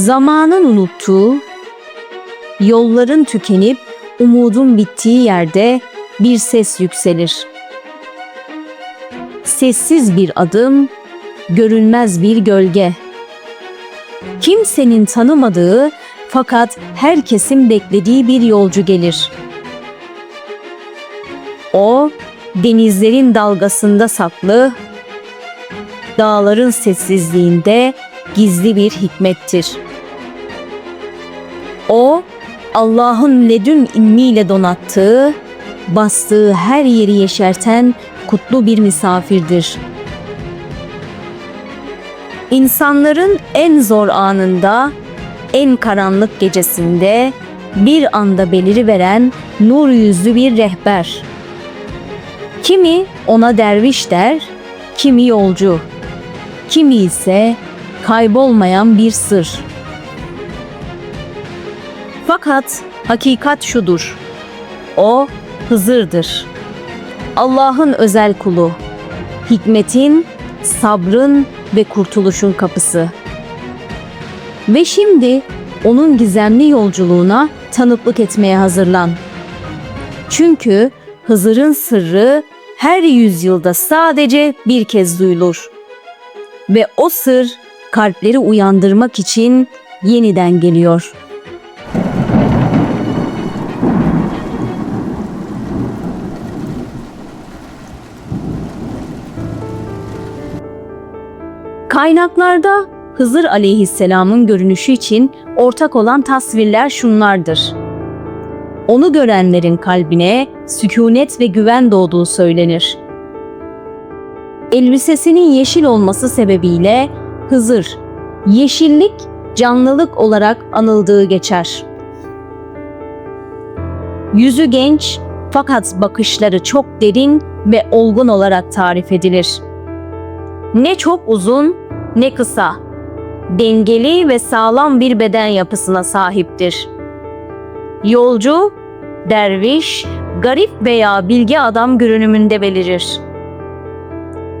Zamanın unuttuğu, yolların tükenip umudun bittiği yerde bir ses yükselir. Sessiz bir adım, görünmez bir gölge. Kimsenin tanımadığı fakat herkesin beklediği bir yolcu gelir. O denizlerin dalgasında saklı, dağların sessizliğinde gizli bir hikmettir. O Allah'ın ledün ilmiyle donattığı, bastığı her yeri yeşerten kutlu bir misafirdir. İnsanların en zor anında, en karanlık gecesinde bir anda beliriveren nur yüzlü bir rehber. Kimi ona derviş der, kimi yolcu, kimi ise kaybolmayan bir sır. Fakat hakikat şudur. O Hızır'dır. Allah'ın özel kulu. Hikmetin, sabrın ve kurtuluşun kapısı. Ve şimdi onun gizemli yolculuğuna tanıklık etmeye hazırlan. Çünkü Hızır'ın sırrı her yüzyılda sadece bir kez duyulur. Ve o sır kalpleri uyandırmak için yeniden geliyor. Kaynaklarda Hızır aleyhisselamın görünüşü için ortak olan tasvirler şunlardır. Onu görenlerin kalbine sükunet ve güven doğduğu söylenir. Elbisesinin yeşil olması sebebiyle Hızır, yeşillik, canlılık olarak anıldığı geçer. Yüzü genç fakat bakışları çok derin ve olgun olarak tarif edilir. Ne çok uzun ne kısa, dengeli ve sağlam bir beden yapısına sahiptir. Yolcu, derviş, garip veya bilgi adam görünümünde belirir.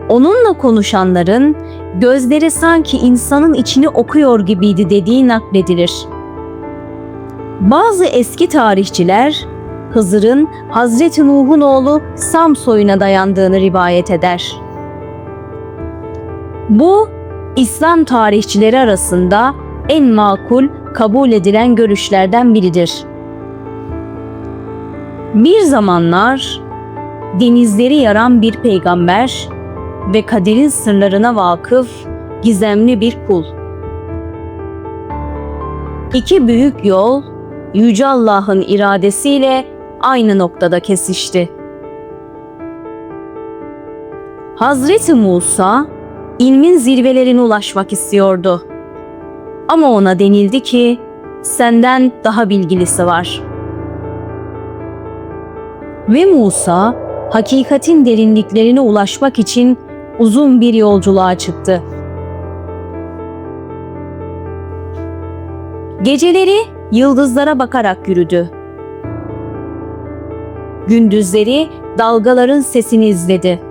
Onunla konuşanların gözleri sanki insanın içini okuyor gibiydi dediği nakledilir. Bazı eski tarihçiler Hızır'ın Hazreti Nuh'un oğlu Sam soyuna dayandığını rivayet eder. Bu İslam tarihçileri arasında en makul kabul edilen görüşlerden biridir. Bir zamanlar denizleri yaran bir peygamber ve kaderin sırlarına vakıf gizemli bir kul. İki büyük yol Yüce Allah'ın iradesiyle aynı noktada kesişti. Hazreti Musa ilmin zirvelerine ulaşmak istiyordu. Ama ona denildi ki senden daha bilgilisi var. Ve Musa hakikatin derinliklerine ulaşmak için uzun bir yolculuğa çıktı. Geceleri yıldızlara bakarak yürüdü. Gündüzleri dalgaların sesini izledi.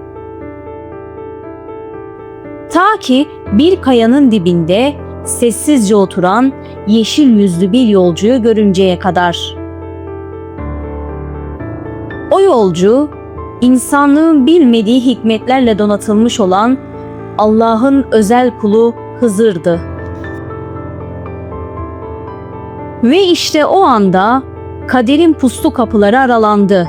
Ta ki bir kayanın dibinde sessizce oturan yeşil yüzlü bir yolcuyu görünceye kadar. O yolcu insanlığın bilmediği hikmetlerle donatılmış olan Allah'ın özel kulu Hızır'dı. Ve işte o anda kaderin puslu kapıları aralandı.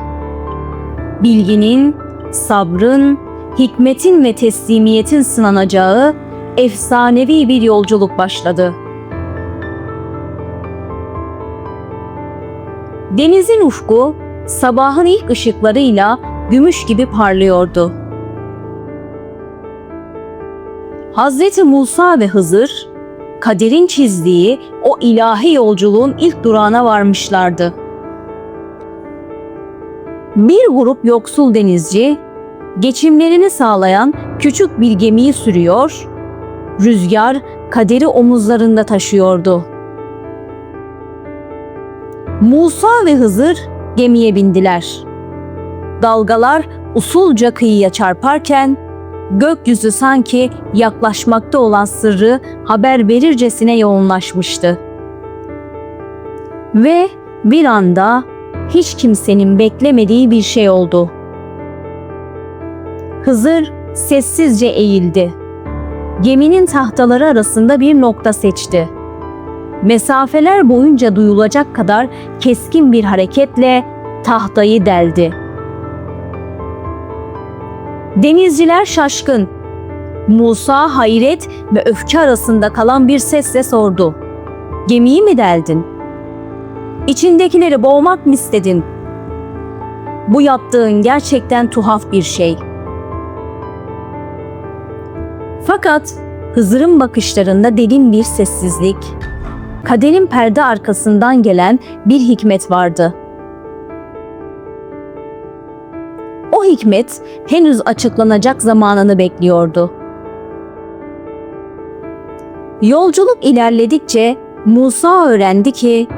Bilginin, sabrın, hikmetin ve teslimiyetin sınanacağı efsanevi bir yolculuk başladı. Denizin ufku sabahın ilk ışıklarıyla gümüş gibi parlıyordu. Hazreti Musa ve Hızır kaderin çizdiği o ilahi yolculuğun ilk durağına varmışlardı. Bir grup yoksul denizci geçimlerini sağlayan küçük bir gemiyi sürüyor, rüzgar kaderi omuzlarında taşıyordu. Musa ve Hızır gemiye bindiler. Dalgalar usulca kıyıya çarparken gökyüzü sanki yaklaşmakta olan sırrı haber verircesine yoğunlaşmıştı. Ve bir anda hiç kimsenin beklemediği bir şey oldu. Hızır sessizce eğildi. Geminin tahtaları arasında bir nokta seçti. Mesafeler boyunca duyulacak kadar keskin bir hareketle tahtayı deldi. Denizciler şaşkın. Musa hayret ve öfke arasında kalan bir sesle sordu. Gemiyi mi deldin? İçindekileri boğmak mı istedin? Bu yaptığın gerçekten tuhaf bir şey. Fakat Hızır'ın bakışlarında derin bir sessizlik, kaderin perde arkasından gelen bir hikmet vardı. O hikmet henüz açıklanacak zamanını bekliyordu. Yolculuk ilerledikçe Musa öğrendi ki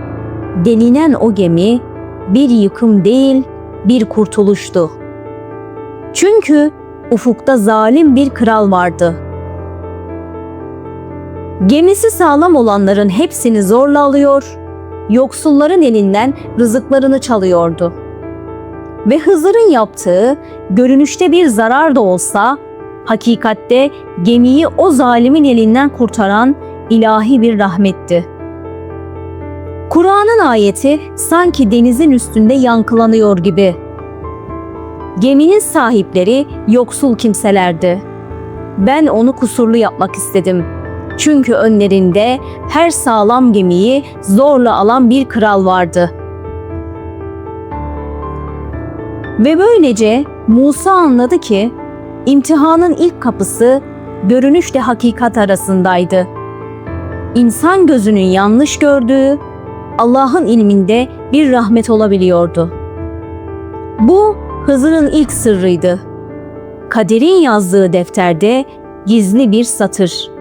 delinen o gemi bir yıkım değil, bir kurtuluştu. Çünkü ufukta zalim bir kral vardı. Gemisi sağlam olanların hepsini zorla alıyor, yoksulların elinden rızıklarını çalıyordu. Ve Hızır'ın yaptığı görünüşte bir zarar da olsa, hakikatte gemiyi o zalimin elinden kurtaran ilahi bir rahmetti. Kur'an'ın ayeti sanki denizin üstünde yankılanıyor gibi. Geminin sahipleri yoksul kimselerdi. Ben onu kusurlu yapmak istedim. Çünkü önlerinde her sağlam gemiyi zorla alan bir kral vardı. Ve böylece Musa anladı ki imtihanın ilk kapısı görünüşle hakikat arasındaydı. İnsan gözünün yanlış gördüğü Allah'ın ilminde bir rahmet olabiliyordu. Bu Hızır'ın ilk sırrıydı. Kader'in yazdığı defterde gizli bir satır.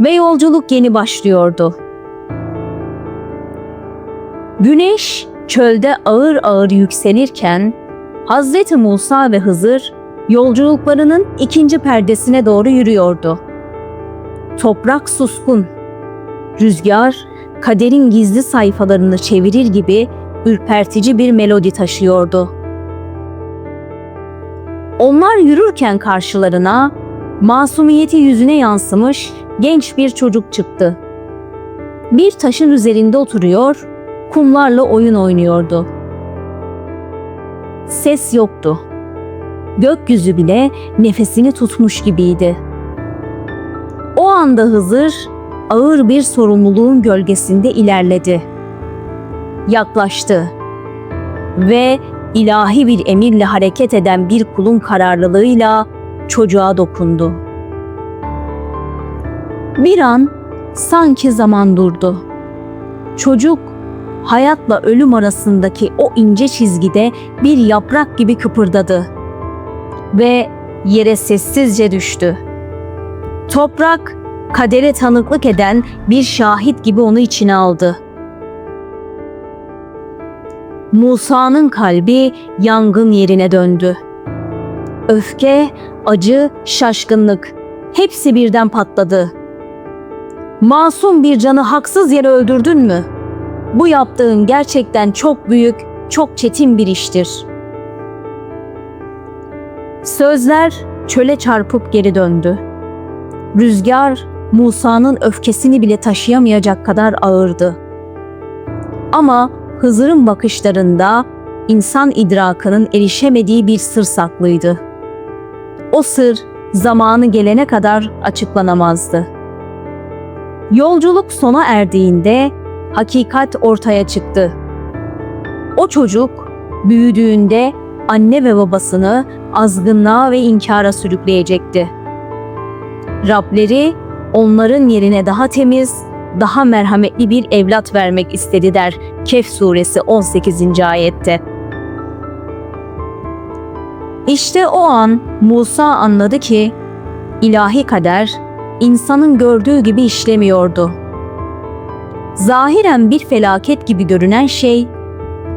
Ve yolculuk yeni başlıyordu. Güneş çölde ağır ağır yükselirken Hazreti Musa ve Hızır yolculuklarının ikinci perdesine doğru yürüyordu. Toprak suskun. Rüzgar kaderin gizli sayfalarını çevirir gibi ürpertici bir melodi taşıyordu. Onlar yürürken karşılarına masumiyeti yüzüne yansımış genç bir çocuk çıktı. Bir taşın üzerinde oturuyor, kumlarla oyun oynuyordu. Ses yoktu. Gökyüzü bile nefesini tutmuş gibiydi. O anda Hızır ağır bir sorumluluğun gölgesinde ilerledi. Yaklaştı ve ilahi bir emirle hareket eden bir kulun kararlılığıyla çocuğa dokundu. Bir an sanki zaman durdu. Çocuk hayatla ölüm arasındaki o ince çizgide bir yaprak gibi kıpırdadı ve yere sessizce düştü. Toprak kadere tanıklık eden bir şahit gibi onu içine aldı. Musa'nın kalbi yangın yerine döndü. Öfke, acı, şaşkınlık hepsi birden patladı. Masum bir canı haksız yere öldürdün mü? Bu yaptığın gerçekten çok büyük, çok çetin bir iştir. Sözler çöle çarpıp geri döndü. Rüzgar Musa'nın öfkesini bile taşıyamayacak kadar ağırdı. Ama Hızır'ın bakışlarında insan idrakının erişemediği bir sır saklıydı. O sır zamanı gelene kadar açıklanamazdı. Yolculuk sona erdiğinde hakikat ortaya çıktı. O çocuk büyüdüğünde anne ve babasını azgınlığa ve inkara sürükleyecekti. Rableri onların yerine daha temiz, daha merhametli bir evlat vermek istedi der Kehf suresi 18. ayette. İşte o an Musa anladı ki ilahi kader insanın gördüğü gibi işlemiyordu. Zahiren bir felaket gibi görünen şey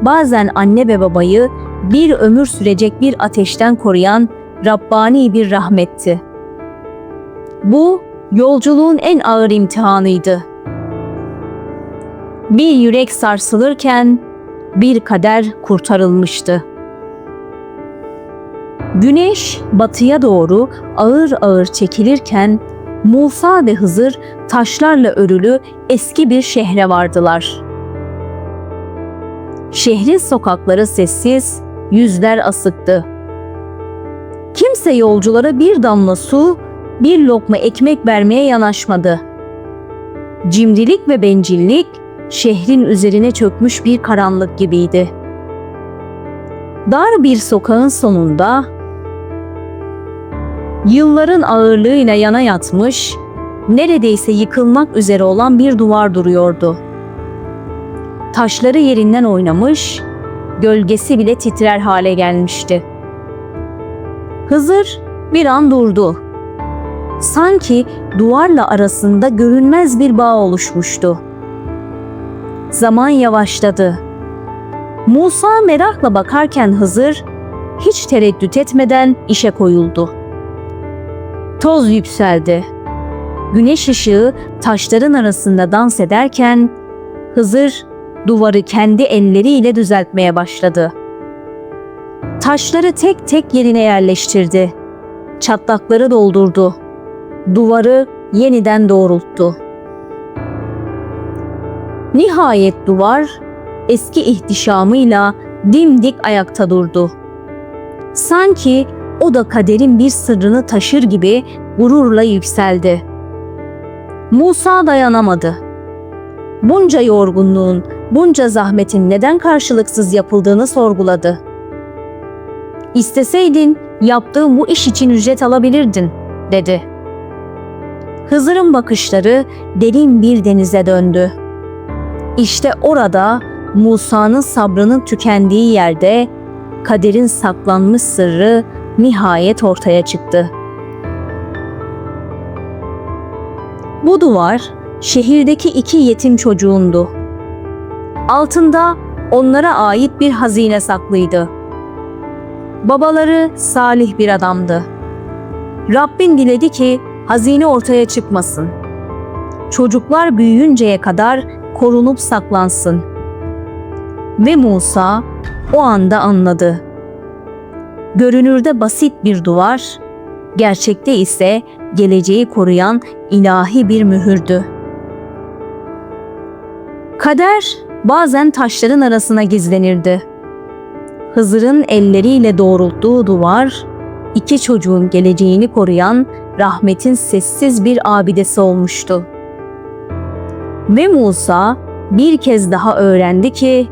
bazen anne ve babayı bir ömür sürecek bir ateşten koruyan Rabbani bir rahmetti.'' Bu yolculuğun en ağır imtihanıydı. Bir yürek sarsılırken bir kader kurtarılmıştı. Güneş batıya doğru ağır ağır çekilirken Musa ve Hızır taşlarla örülü eski bir şehre vardılar. Şehrin sokakları sessiz, yüzler asıktı. Kimse yolculara bir damla su, bir lokma ekmek vermeye yanaşmadı. Cimrilik ve bencillik şehrin üzerine çökmüş bir karanlık gibiydi. Dar bir sokağın sonunda yılların ağırlığıyla yana yatmış, neredeyse yıkılmak üzere olan bir duvar duruyordu. Taşları yerinden oynamış, gölgesi bile titrer hale gelmişti. Hızır bir an durdu. Sanki duvarla arasında görünmez bir bağ oluşmuştu. Zaman yavaşladı. Musa merakla bakarken Hızır hiç tereddüt etmeden işe koyuldu. Toz yükseldi. Güneş ışığı taşların arasında dans ederken Hızır duvarı kendi elleriyle düzeltmeye başladı. Taşları tek tek yerine yerleştirdi. Çatlakları doldurdu. Duvarı yeniden doğrulttu. Nihayet duvar eski ihtişamıyla dimdik ayakta durdu. Sanki o da kaderin bir sırrını taşır gibi gururla yükseldi. Musa dayanamadı. Bunca yorgunluğun, bunca zahmetin neden karşılıksız yapıldığını sorguladı. İsteseydin yaptığım bu iş için ücret alabilirdin, dedi. Hızır'ın bakışları derin bir denize döndü. İşte orada Musa'nın sabrının tükendiği yerde kaderin saklanmış sırrı nihayet ortaya çıktı. Bu duvar şehirdeki iki yetim çocuğundu. Altında onlara ait bir hazine saklıydı. Babaları salih bir adamdı. Rabbin diledi ki hazine ortaya çıkmasın. Çocuklar büyüyünceye kadar korunup saklansın. Ve Musa o anda anladı. Görünürde basit bir duvar, gerçekte ise geleceği koruyan ilahi bir mühürdü. Kader bazen taşların arasına gizlenirdi. Hızır'ın elleriyle doğrulttuğu duvar, iki çocuğun geleceğini koruyan rahmetin sessiz bir abidesi olmuştu. Ve Musa bir kez daha öğrendi ki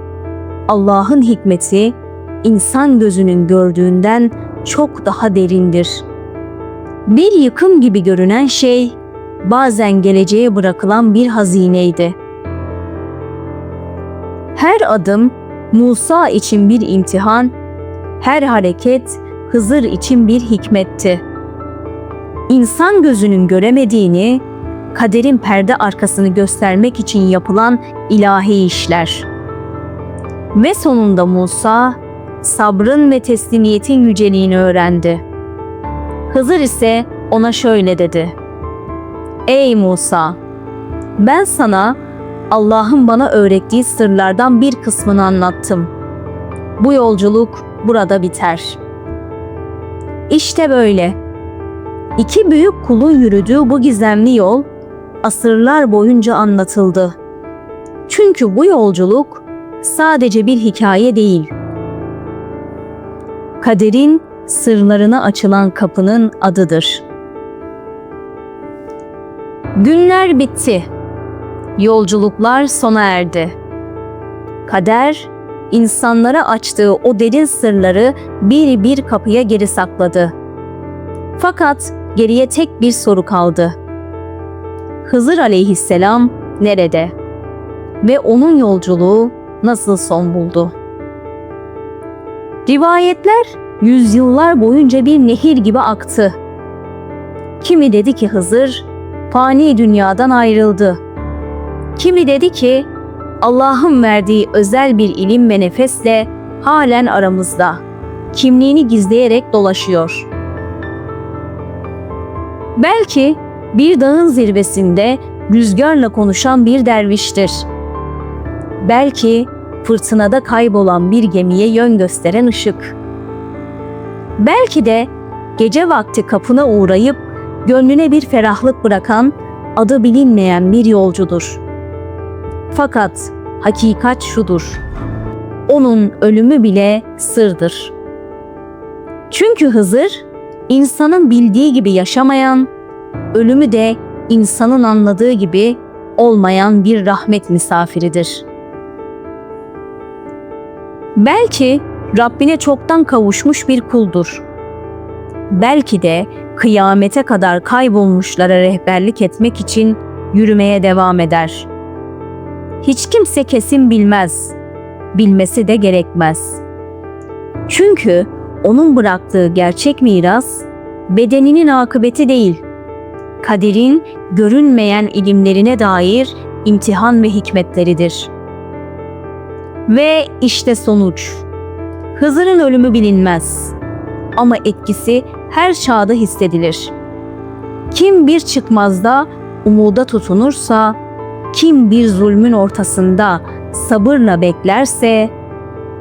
Allah'ın hikmeti insan gözünün gördüğünden çok daha derindir. Bir yıkım gibi görünen şey bazen geleceğe bırakılan bir hazineydi. Her adım Musa için bir imtihan, her hareket Hızır için bir hikmetti. İnsan gözünün göremediğini, kaderin perde arkasını göstermek için yapılan ilahi işler. Ve sonunda Musa sabrın ve teslimiyetin yüceliğini öğrendi. Hızır ise ona şöyle dedi. Ey Musa! Ben sana Allah'ın bana öğrettiği sırlardan bir kısmını anlattım. Bu yolculuk burada biter. İşte böyle. İki büyük kulun yürüdüğü bu gizemli yol asırlar boyunca anlatıldı. Çünkü bu yolculuk sadece bir hikaye değil. Kaderin sırlarına açılan kapının adıdır. Günler bitti. Yolculuklar sona erdi. Kader insanlara açtığı o derin sırları bir bir kapıya geri sakladı. Fakat geriye tek bir soru kaldı. Hızır aleyhisselam nerede? Ve onun yolculuğu nasıl son buldu? Rivayetler yüzyıllar boyunca bir nehir gibi aktı. Kimi dedi ki Hızır fani dünyadan ayrıldı. Kimi dedi ki Allah'ın verdiği özel bir ilim ve nefesle halen aramızda. Kimliğini gizleyerek dolaşıyor. Belki bir dağın zirvesinde rüzgarla konuşan bir derviştir. Belki fırtınada kaybolan bir gemiye yön gösteren ışık. Belki de gece vakti kapına uğrayıp gönlüne bir ferahlık bırakan adı bilinmeyen bir yolcudur. Fakat hakikat şudur. Onun ölümü bile sırdır. Çünkü Hızır insanın bildiği gibi yaşamayan, ölümü de insanın anladığı gibi olmayan bir rahmet misafiridir. Belki Rabbine çoktan kavuşmuş bir kuldur. Belki de kıyamete kadar kaybolmuşlara rehberlik etmek için yürümeye devam eder. Hiç kimse kesin bilmez. Bilmesi de gerekmez. Çünkü onun bıraktığı gerçek miras bedeninin akıbeti değil, kaderin görünmeyen ilimlerine dair imtihan ve hikmetleridir. Ve işte sonuç. Hızır'ın ölümü bilinmez ama etkisi her çağda hissedilir. Kim bir çıkmazda umuda tutunursa, kim bir zulmün ortasında sabırla beklerse,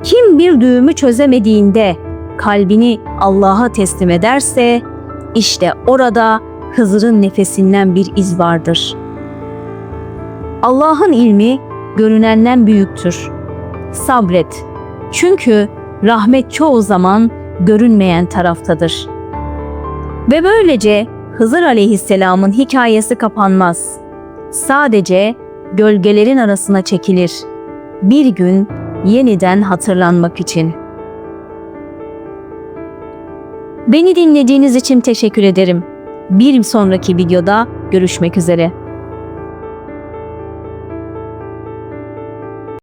kim bir düğümü çözemediğinde kalbini Allah'a teslim ederse, işte orada Hızır'ın nefesinden bir iz vardır. Allah'ın ilmi görünenden büyüktür. Sabret. Çünkü rahmet çoğu zaman görünmeyen taraftadır. Ve böylece Hızır aleyhisselamın hikayesi kapanmaz. Sadece gölgelerin arasına çekilir. Bir gün yeniden hatırlanmak için. Beni dinlediğiniz için teşekkür ederim. Bir sonraki videoda görüşmek üzere.